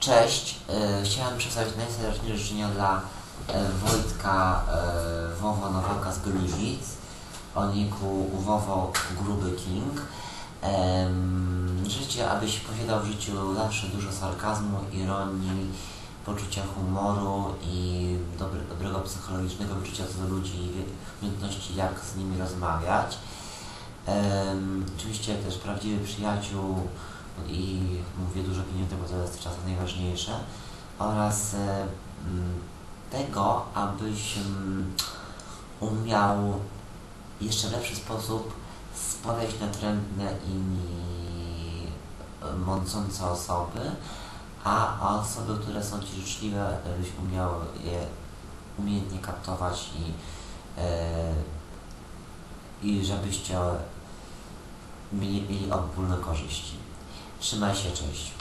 Cześć, e, chciałem przedstawić najserdeczniejsze życzenia dla e, Wojtka e, Wowo Nowaka z Gliwic o niku Wowo Gruby King. Em, Życie, abyś posiadał w życiu zawsze dużo sarkazmu, ironii, poczucia humoru i dobre, dobrego psychologicznego wyczucia co do ludzi i umiejętności jak z nimi rozmawiać. Oczywiście też prawdziwy przyjaciół i mówię dużo pieniędzy, bo to jest czasem najważniejsze oraz e, tego, abyś umiał jeszcze lepszy sposób spadać na trętne i mącące osoby, a osoby, które są Ci życzliwe, byś umiał je umiejętnie kaptować i, e, i żebyście mieli, mieli ogólne korzyści. 是那些东西。